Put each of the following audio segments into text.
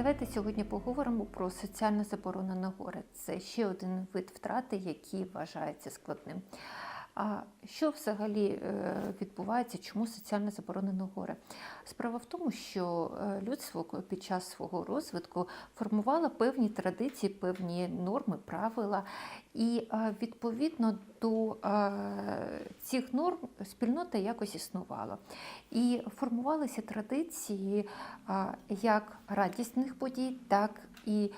Давайте сьогодні поговоримо про соціально заборонене горе. Це ще один вид втрати, який вважається складним. А що взагалі е, відбувається, чому соціально заборонене горе? Справа в тому, що е, людство під час свого розвитку формувало певні традиції, певні норми, правила, і е, відповідно до цих норм спільнота якось існувала. І формувалися традиції як радісних подій, так і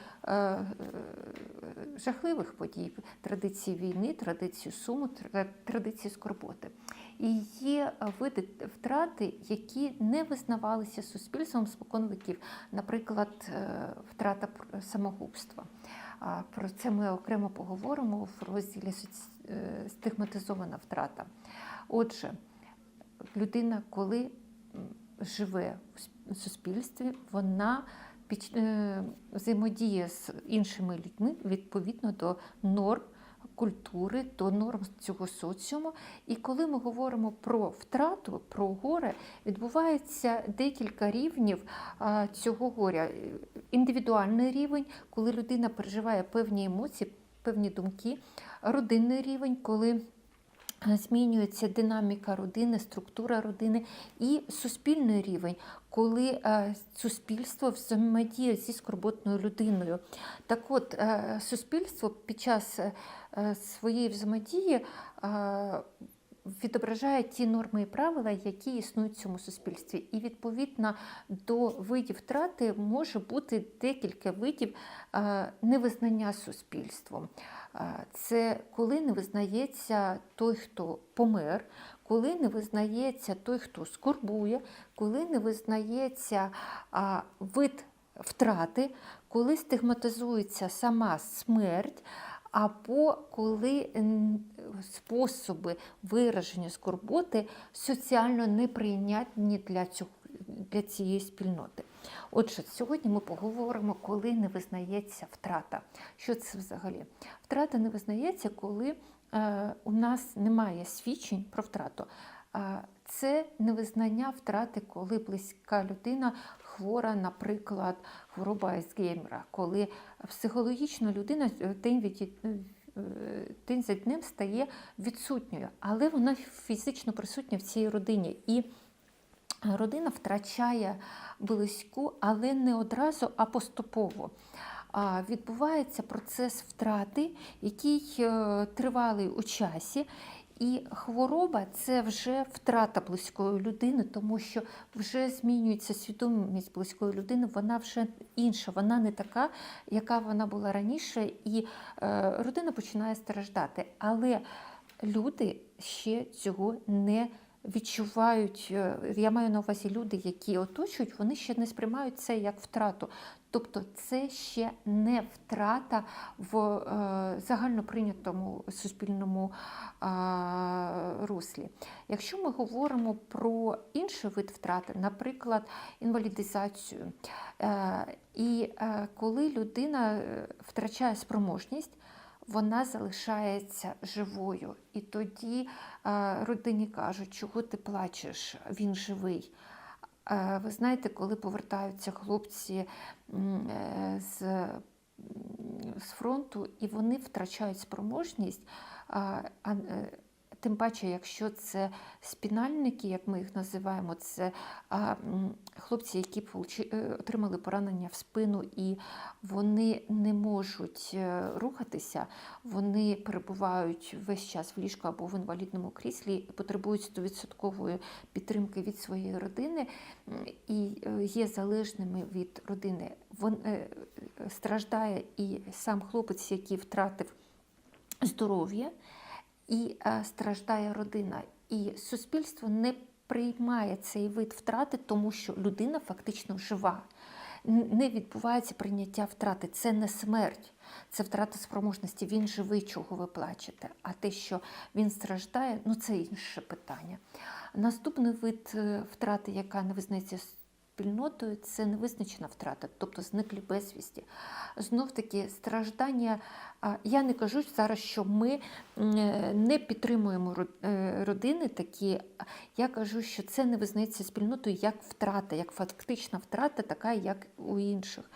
жахливих подій, традиції війни, традиції суму, традиції скорботи. І є види втрати, які не визнавалися суспільством спокон віків, наприклад, е, втрата самогубства. Про це ми окремо поговоримо в розділі е, стигматизована втрата. Отже, людина, коли живе в суспільстві, вона е, взаємодіє з іншими людьми відповідно до норм культури, до норм цього соціуму. І коли ми говоримо про втрату, про горе, відбувається декілька рівнів цього горя. Індивідуальний рівень, коли людина переживає певні емоції, певні думки, родинний рівень, коли змінюється динаміка родини, структура родини і суспільний рівень, коли е, суспільство взаємодіє зі скорботною людиною. Так от, е, суспільство під час е, е, своєї взаємодії е, відображає ті норми і правила, які існують в цьому суспільстві. І відповідно до видів втрати може бути декілька видів е, невизнання суспільством. Е, Це коли не визнається той, хто помер, коли не визнається той, хто скорбує, коли не визнається вид втрати, коли стигматизується сама смерть, або коли способи вираження скорботи соціально неприйнятні для цього. Для цієї спільноти. Отже, сьогодні ми поговоримо, коли не визнається втрата. Що це взагалі? Втрата не визнається, коли е, у нас немає свідчень про втрату. А Це невизнання втрати, коли близька людина хвора, наприклад, хвороба Альцгеймера, коли психологічно людина день від е, день за днем стає відсутньою, але вона фізично присутня в цій родині. І родина втрачає близьку, але не одразу, а поступово. Відбувається процес втрати, який е, тривалий у часі. І хвороба це вже втрата близької людини, тому що вже змінюється свідомість близької людини, вона вже інша, вона не така, яка вона була раніше, і е, родина починає страждати. Але люди ще цього не відчувають. Е, Я маю на увазі люди, які оточують, вони ще не сприймають це як втрату. Тобто це ще не втрата в е, загальноприйнятому суспільному е, руслі. Якщо ми говоримо про інший вид втрати, наприклад, інвалідизацію, е, і е, коли людина е, втрачає спроможність, вона залишається живою. І тоді е, родині кажуть, чого ти плачеш, він живий. Е, Ви знаєте, коли повертаються хлопці е, з, з фронту і вони втрачають спроможність, тим паче, якщо це спінальники, як ми їх називаємо, це хлопці, які е, отримали поранення в спину, і вони не можуть е, рухатися, вони перебувають весь час в ліжку або в інвалідному кріслі, і потребують 100% підтримки від своєї родини і е, є залежними від родини. Е, страждає і сам хлопець, який втратив здоров'я, і е, страждає родина. І суспільство не приймає цей вид втрати, тому що людина фактично жива. Не відбувається прийняття втрати. Це не смерть, це втрата спроможності. Він живий, чого ви плачете. А те, що він страждає, ну це інше питання. Наступний вид е, втрати, яка не визнається спільнотою це невизначена втрата, тобто зниклі безвісті. Знов таки страждання. Я не кажу зараз, що ми не підтримуємо е, родини такі. Я кажу, що це не визнається спільнотою як втрата, як фактична втрата, така як у інших.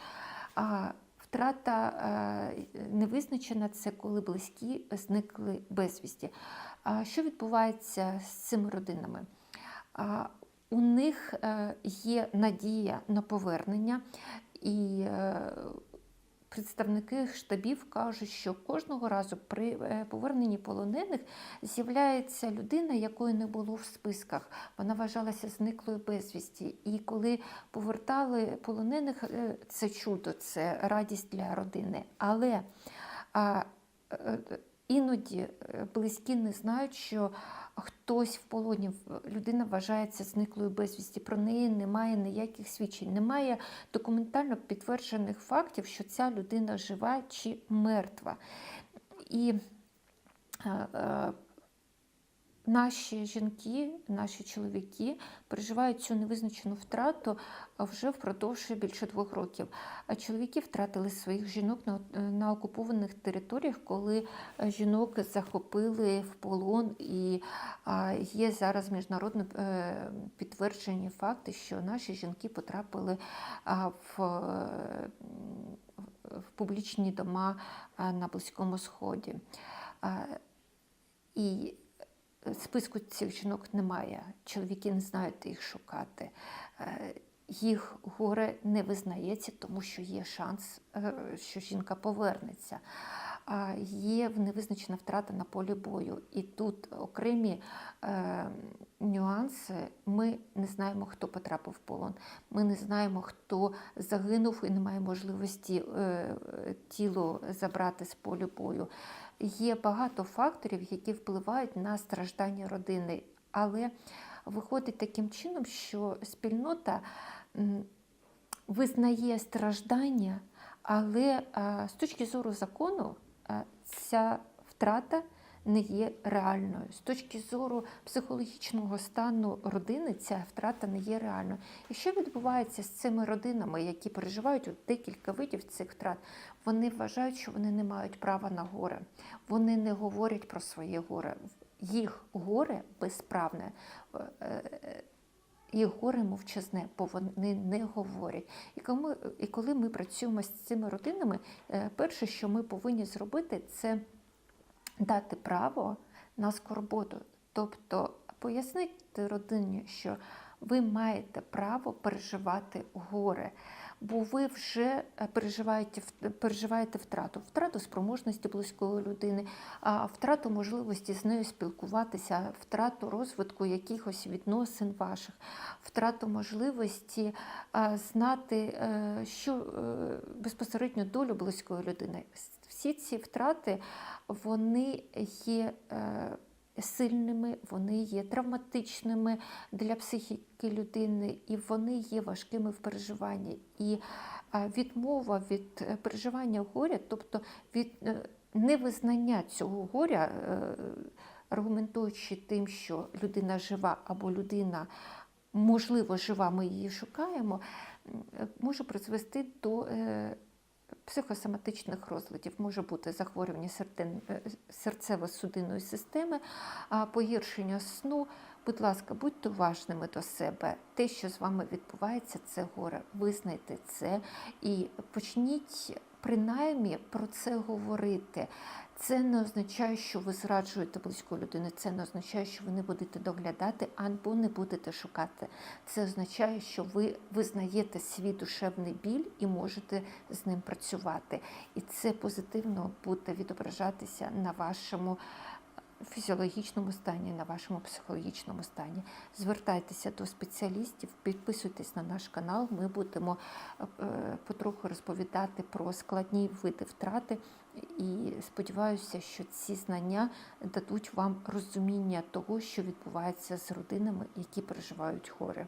Втрата е, невизначена це коли близькі зникли безвісті. Що відбувається з цими родинами? У них е, є надія на повернення, і е, представники штабів кажуть, що кожного разу при е, поверненні полонених з'являється людина, якої не було в списках. Вона вважалася зниклою безвісті. І коли повертали полонених, це чудо, це радість для родини. Але іноді е, близькі не знають, що хтось в полоні, людина вважається зниклою безвісті. Про неї немає ніяких свідчень, немає документально підтверджених фактів, що ця людина жива чи мертва. І е, е, наші жінки, наші чоловіки переживають цю невизначену втрату вже впродовж більше двох років. А чоловіки втратили своїх жінок на, на окупованих територіях, коли е, жінок захопили в полон, і а, є зараз міжнародно е, підтверджені факти, що наші жінки потрапили а, в, е, в публічні дома на Близькому Сході. І списку цих жінок немає. Чоловіки не знають, де їх шукати. Е, Їх горе не визнається, тому що є шанс, е, що жінка повернеться. Є невизначена втрата на полі бою. І тут окремі е, нюанси. Ми не знаємо, хто потрапив в полон. Ми не знаємо, хто загинув і не має можливості е, тіло забрати з полю бою. Є багато факторів, які впливають на страждання родини, але виходить таким чином, що спільнота визнає страждання, але з точки зору закону ця втрата не є реальною. З точки зору психологічного стану родини ця втрата не є реальною. І що відбувається з цими родинами, які переживають от декілька видів цих втрат? Вони вважають, що вони не мають права на горе. Вони не говорять про своє горе. Їх горе безправне. Е, е, горе мовчазне, бо вони не говорять. І коли, і ми працюємо з цими родинами, е, перше, що ми повинні зробити, це дати право на скорботу. Тобто пояснити родині, що ви маєте право переживати горе, бо ви вже е, переживаєте, переживаєте втрату, втрату спроможності близької людини, втрату можливості з нею спілкуватися, втрату розвитку якихось відносин ваших, втрату можливості знати, е, що е, безпосередньо долю близької людини. Всі ці втрати вони є е, сильними, вони є травматичними для психіки людини, і вони є важкими в переживанні. І е, відмова від е, переживання горя, тобто від невизнання цього горя, аргументуючи тим, що людина жива або людина. Можливо, жива, ми її шукаємо, може призвести до психосоматичних розладів. Може бути захворювання е, серцево-судинної системи, погіршення сну. Будь ласка, будьте уважними до себе. Те, що з вами відбувається, це горе. Визнайте це і почніть принаймні про це говорити. Це не означає, що ви зраджуєте близьку людину. Це не означає, що ви не будете доглядати або не будете шукати. Це означає, що ви визнаєте свій душевний біль і можете з ним працювати. І це позитивно буде відображатися на вашому фізіологічному стані, на вашому психологічному стані. Звертайтеся до спеціалістів, підписуйтесь на наш канал. Ми будемо е, потроху розповідати про складні види втрати. І сподіваюся, що ці знання дадуть вам розуміння того, що відбувається з родинами, які переживають горе.